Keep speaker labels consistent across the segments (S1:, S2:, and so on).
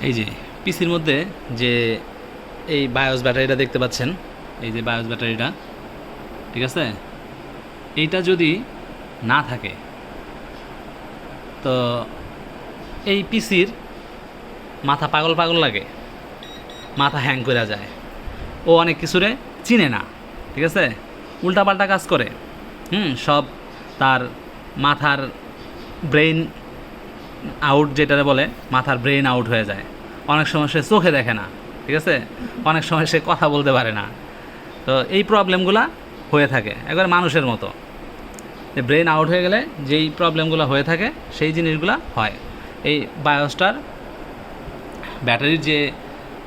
S1: এই যে, পিসির মধ্যে যে এই বায়োস ব্যাটারিটা দেখতে পাচ্ছেন, এই যে বায়োস ব্যাটারিটা, ঠিক আছে? এইটা যদি না থাকে, তো এই পিসির মাথা পাগল পাগল লাগে, মাথা হ্যাং করে যায়। ও অনেক কিছুরে চিনে না, ঠিক আছে? উল্টাপাল্টা কাজ করে, হুম, সব তার মাথার ব্রেইন আউট যেটা বলে, মাথার ব্রেন আউট হয়ে যায়। অনেক সময় সে চোখে দেখে না, ঠিক আছে? অনেক সময় সে কথা বলতে পারে না। তো এই প্রবলেমগুলো হয়ে থাকে, একবার মানুষের মতো। ব্রেন আউট হয়ে গেলে যেই প্রবলেমগুলো হয়ে থাকে, সেই জিনিসগুলো হয়। এই বায়োস্টার ব্যাটারির যে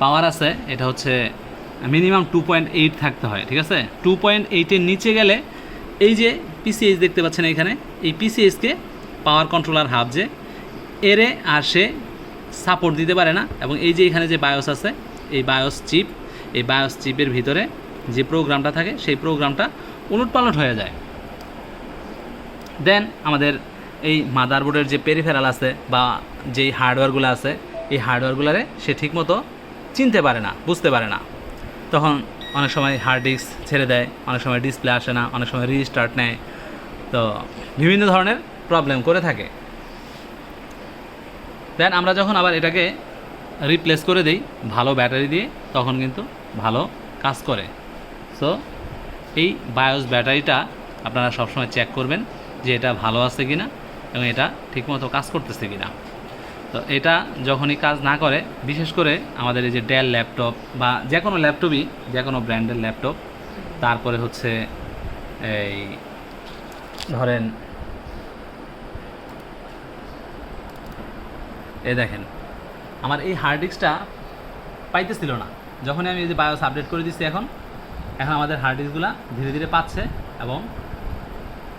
S1: পাওয়ার আছে, এটা হচ্ছে মিনিমাম টু পয়েন্ট এইট থাকতে হয়, ঠিক আছে? টু পয়েন্ট এইটের নিচে গেলে, এই যে পিসিএইচ দেখতে পাচ্ছেন এখানে এই পিসিএইচকে পাওয়ার কন্ট্রোলার হাব যে এরে আর সে সাপোর্ট দিতে পারে না। এবং এই যে এখানে যে বায়োস আছে, এই বায়োস চিপ এই বায়োস চিপের ভিতরে যে প্রোগ্রামটা থাকে, সেই প্রোগ্রামটা উলটপালট হয়ে যায়। দেন আমাদের এই মাদারবোর্ডের যে পেরিফেরাল আছে বা যেই হার্ডওয়্যারগুলো আছে, এই হার্ডওয়্যারগুলোরে সে ঠিকমতো চিনতে পারে না, বুঝতে পারে না। তখন অনেক সময় হার্ড ডিস্ক ছেড়ে দেয়, অনেক সময় ডিসপ্লে আসে না, অনেক সময় রিস্টার্ট নেয়। তো বিভিন্ন ধরনের প্রবলেম করে থাকে। দেন আমরা যখন আবার এটাকে রিপ্লেস করে দিই, ভালো ব্যাটারি দিয়ে, তখন কিন্তু ভালো কাজ করে। সো এই বায়োস ব্যাটারিটা আপনারা সবসময় চেক করবেন যে এটা ভালো আছে কি না এবং এটা ঠিকমতো কাজ করতেছে কি না তো এটা যখনই কাজ না করে, বিশেষ করে আমাদের এই যে ডেল ল্যাপটপ বা যে কোনো ল্যাপটপই যে কোনো ব্র্যান্ডের ল্যাপটপ তারপরে হচ্ছে এই ধরেন এই দেখেন, আমার এই হার্ড ডিস্কটা পাইতেছিল না। যখনই আমি এই যে বায়োস আপডেট করে দিচ্ছি এখন এখন আমাদের হার্ড ডিস্কগুলো ধীরে ধীরে পাচ্ছে এবং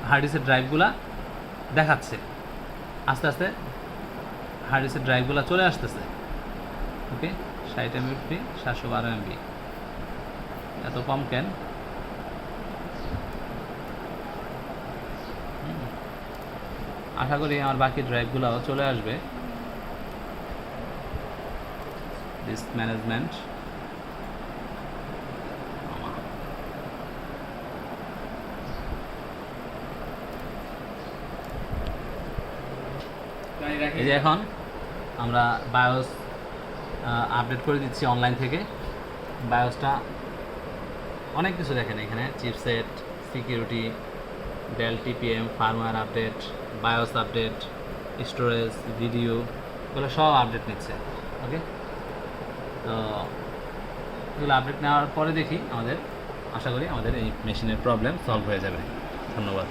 S1: হার্ড ডিস্কের ড্রাইভগুলো দেখাচ্ছে। আস্তে আস্তে হার্ড ডিস্কের ড্রাইভগুলো চলে আসতেছে। ওকে, ষাট এমবি সাতশো বারো এমবি এত কম কেন। আশা করি আমার বাকি ড্রাইভগুলোও চলে আসবে। ডিস্ক ম্যানেজমেন্ট এই যে এখন আমরা বায়োস আপডেট করে দিচ্ছি অনলাইন থেকে। বায়োসটা অনেক কিছু দেখেন এখানে। Chipset security Dell TPM firmware update BIOS update storage video এগুলো সব আপডেট নিচ্ছে। ওকে তো এগুলো আপডেট নেওয়ার পরে দেখি, আমাদের আশা করি আমাদের এই মেশিনের প্রবলেম সলভ হয়ে যাবে। ধন্যবাদ।